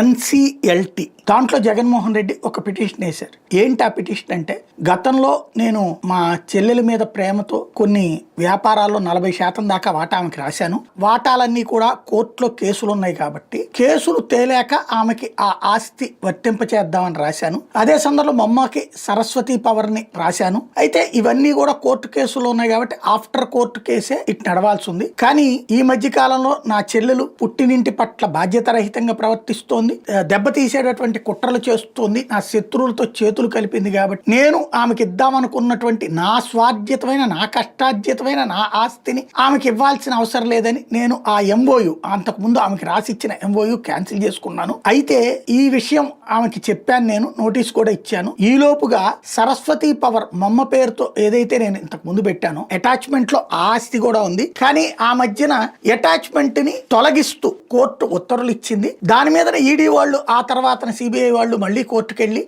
NCLT దాంట్లో జగన్మోహన్ రెడ్డి ఒక petition వేశారు. ఏంటి ఆ పిటిషన్ అంటే గతంలో నేను మా చెల్లెల మీద ప్రేమతో కొన్ని వ్యాపారాల్లో నలభై శాతం దాకా వాటా ఆమెకి రాశాను. వాటాలన్నీ కూడా కోర్టులో కేసులు ఉన్నాయి కాబట్టి కేసులు తేలాక ఆమెకి ఆ ఆస్తి వర్తింపచేద్దామని రాశాను. అదే సందర్భంలో మా అమ్మకి సరస్వతి పవర్ని రాశాను. అయితే ఇవన్నీ కూడా కోర్టు కేసులు ఉన్నాయి కాబట్టి ఆఫ్టర్ కోర్టు కేసే ఇటు నడవాల్సి ఉంది. కానీ ఈ మధ్య కాలంలో నా చెల్లెలు పుట్టినింటి పట్ల బాధ్యత రహితంగా ప్రవర్తిస్తోంది ఆ, దెబ్బతీసేటటువంటి కుట్రలు చేస్తోంది నా శత్రువులతో చేతులు కలిపింది కాబట్టి నేను ఆమెకి ఇద్దామనుకున్నటువంటి నా స్వాధ్యతమైన నా కష్టాధ్యతమైన నా ఆస్తిని ఆమెకి ఇవ్వాల్సిన అవసరం లేదని నేను ఆ ఎంఓయు అంతకుముందు ఆమెకి రాసిచ్చిన ఎంఓయు క్యాన్సిల్ చేసుకున్నాను. అయితే ఈ విషయం ఆమెకి చెప్పాను నేను నోటీస్ కూడా ఇచ్చాను. ఈ లోపుగా సరస్వతి పవర్ మమ్మ పేరుతో ఏదైతే నేను ఇంతకు ముందు పెట్టానో అటాచ్మెంట్లో ఆస్తి కూడా ఉంది. కానీ ఆ మధ్యన అటాచ్మెంట్ని తొలగిస్తూ కోర్టు ఉత్తర్వులు ఇచ్చింది. దాని మీద ఈడీ వాళ్ళు ఆ తర్వాత సిబిఐ వాళ్ళు మళ్ళీ కోర్టుకు వెళ్ళి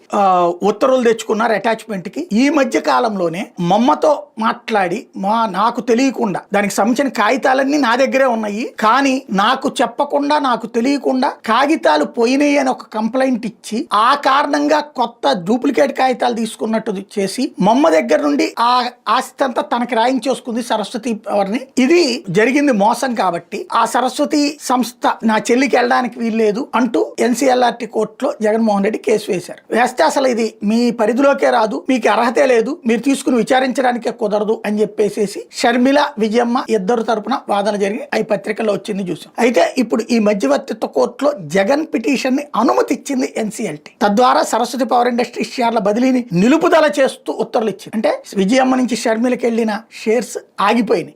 ఉత్తర్వులు తెచ్చుకున్నారు అటాచ్మెంట్కి ఈ మధ్య కాలంలోనే మమ్మతో మాట్లాడి మా నాకు తెలియకుండా దానికి సంబంధించిన కాగితాలన్నీ నా దగ్గరే ఉన్నాయి. కానీ నాకు చెప్పకుండా నాకు తెలియకుండా కాగితాలు పోయినాయి అని ఒక కంప్లైంట్ ఇచ్చి ఆ కారణంగా కొత్త డూప్లికేట్ కాగితాలు తీసుకున్నట్టు చేసి మమ్మ దగ్గర నుండి ఆ ఆస్తి అంతా తనకి రాయించేసుకుంది సరస్వతి ఎవరిని ఇది జరిగింది మోసం కాబట్టి ఆ సరస్వతి సంస్థ నా చెల్లికి వెళ్ళడానికి వీల్లేదు అంటూ ఎన్సీఎల్ఆర్టీ కోర్టులో జగన్మోహన్ రెడ్డి కేసు వేశారు. వేస్తే అసలు ఇది మీ పరిధిలోకే రాదు మీకు అర్హతే లేదు మీరు తీసుకుని విచారించడానికే కుదరదు అని చెప్పేసి షర్మిల విజయమ్మ ఇద్దరు తరపున వాదన జరిగి అవి పత్రికలో వచ్చింది చూసాం. అయితే ఇప్పుడు ఈ మధ్యవర్తిత్వ కోర్టులో జగన్ పిటిషన్ని అనుమతి ఇచ్చింది ఎన్సీఎల్టీ. తద్వారా సరస్వతి పవర్ ఇండస్ట్రీ షేర్ల బదిలీని నిలుపుదల చేస్తూ ఉత్తర్వులు ఇచ్చింది. అంటే విజయమ్మ నుంచి షర్మిలకి వెళ్ళిన షేర్స్ ఆగిపోయినాయి.